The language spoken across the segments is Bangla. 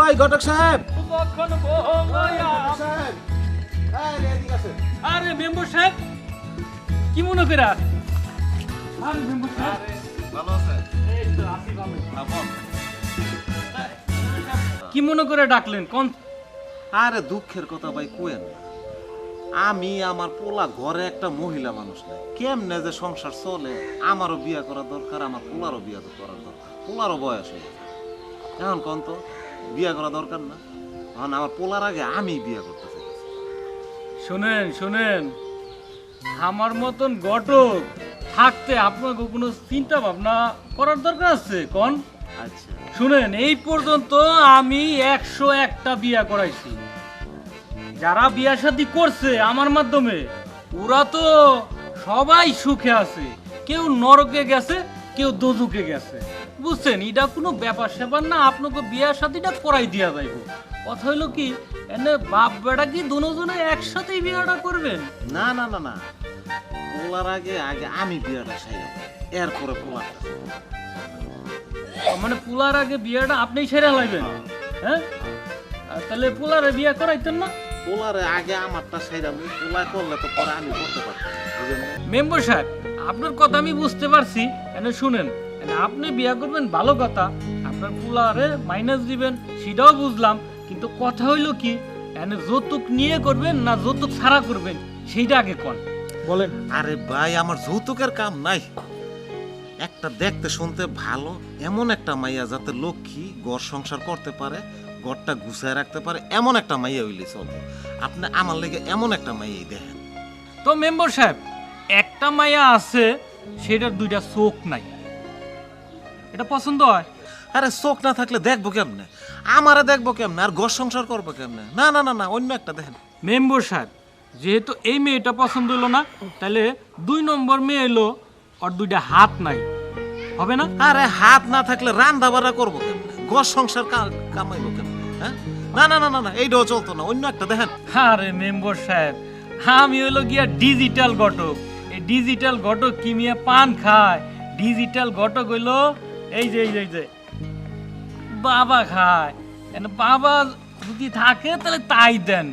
ওই ঘটক সাহেব। আরে মেম্বার সাহেব কি মনে করে আরে মেম্বার সাহেব। ভালো আছে এই তো আসি ভালো। কি মনে করে ডাকলেন? কোন? আরে দুঃখের কথা ভাই কুয়েন আমি আমার পোলা ঘরে একটা মহিলা মানুষ নাই। কেমনে যে সংসার চলে আমারও বিয়া করা দরকার আমার পোলারও বিয়া করার দরকার। পোলারও বয়স হয়ে। এখন কোন তো? বিয়া করা দরকার না। এখন আমার পোলার আগে আমি বিয়া করতে চাই। শুনেন শুনেন। আমার মতন ঘটক থাকতে আপনাকে কোনো চিন্তা ভাবনা করার দরকার আছে কোন? আচ্ছা। শুনেন এই পর্যন্ত আমি একশো একটা বিয়া করাইছি। যারা বিয়া শাদী করছে আমার মাধ্যমে ওরা তো সবাই সুখে আছে। কেউ নরকে গেছে কেউ দোজুকে গেছে। বুঝছেন এটা কোনো ব্যাপার স্যাপার না আপনাকে বিয়া শাদীটা করাই দিয়া যাইব। কথা হইল কি এনে বাপ বেটা কি দুজনে একসাথেই বিয়াটা করবেন? না না না না। পোলার আগে আগে আমি বিয়াটা সাইলাম এরপরে পোলারটা মানে পুলার আগে বিয়াটা আপনিই সেরা লাগবেন হ্যাঁ? তাহলে পুলারে বিয়া করাইতেন না? পোলারে আগে আমারটা সাইলাম পোলা করলে তো পরে আমি করতে পারতাম মেম্বার সাহেব আপনার কথা আমি বুঝতে পারছি। এনে শুনেন আপনি বিয়া করবেন ভালো কথা। আপনার পুলারে মাইনাস দিবেন সেটাও বুঝলাম কিন্তু কথা হইল কি এনে যৌতুক নিয়ে করবেন না যৌতুক ছাড়া করবেন সেইটা আগে কন। বলেন। আরে ভাই আমার যৌতুকের কাম নাই। একটা দেখতে শুনতে ভালো এমন একটা মাইয়া যাতে লক্ষ্মী ঘর সংসার করতে পারে ঘরটা গুছায় রাখতে পারে এমন একটা মাইয়া হইলে চলবে আপনি আমার লেগে এমন একটা মাইয়াই দেখেন। তো মেম্বার সাহেব একটা মাইয়া আছে সেটার দুইটা চোখ নাই। এটা পছন্দ হয়? আরে চোখ না থাকলে দেখব কেমনে? আমারে দেখব কেমনে? আর ঘর সংসার করব কেমনে? না না না না অন্য একটা দেখেন। মেম্বর সাহেব যেহেতু এই মেয়েটা পছন্দ হলো না তাহলে দুই নম্বর মেয়ে এলো আর দুইটা হাত নাই। হবে না? আরে হাত না থাকলে রান্না বাড়া করব কেমনে? ঘর সংসার কা- কামাইবো কেমনে? হ্যাঁ? না না না না না এইটাও চলতো না অন্য একটা দেখেন। আরে মেম্বার সাহেব আমি হলো গিয়া ডিজিটাল ঘটক। এই ডিজিটাল ঘটক কি মিয়া পান খায়? ডিজিটাল ঘটক হইল এই যে এই যে এই যে। বাবা খায়। এনে বাবা যদি থাকে, তাহলে তাই দেন।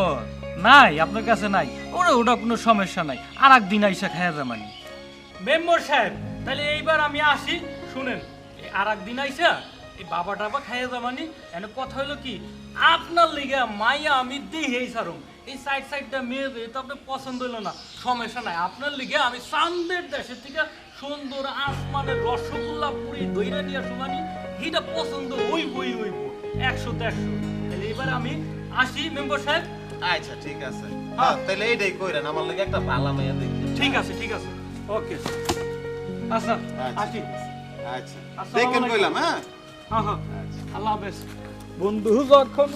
ও, নাই, আপনার কাছে নাই। ওরা, ওটা কোনো সমস্যা নাই। আর একদিন আইসা খায়া যামানি মেম্বার সাহেব, তাহলে এইবার আমি আসি। শুনেন আর একদিন আইসা এই বাবা টাবা খাইয়া যামানি এনে কথা হইল কি, আপনার লিগে মাইয়া আমি দিই সারুম এই সাইড সাইডটা মেয়ে তো আপনার পছন্দ হইল না, সমস্যা নাই। আপনার লিগে আমি চান্দের দেশের থেকে সুন্দর আসমানের রসগোল্লা পুরি দইরা নিয়ে শুনানি এটা পছন্দ ওই বই ওই একশো একশো তাহলে এবার আমি আসি মেম্বার সাহেব। আচ্ছা ঠিক আছে। হ্যাঁ। তাহলে এইটাই কইরেন আমার লেগে একটা ভালো মাইয়া দেখি। ঠিক আছে ঠিক আছে। ওকে। আচ্ছা আসি। আচ্ছা। দেখেন কইলাম হ্যাঁ। হ্যাঁ হ্যাঁ। আল্লাহ হাফেজ। বন্ধু যখন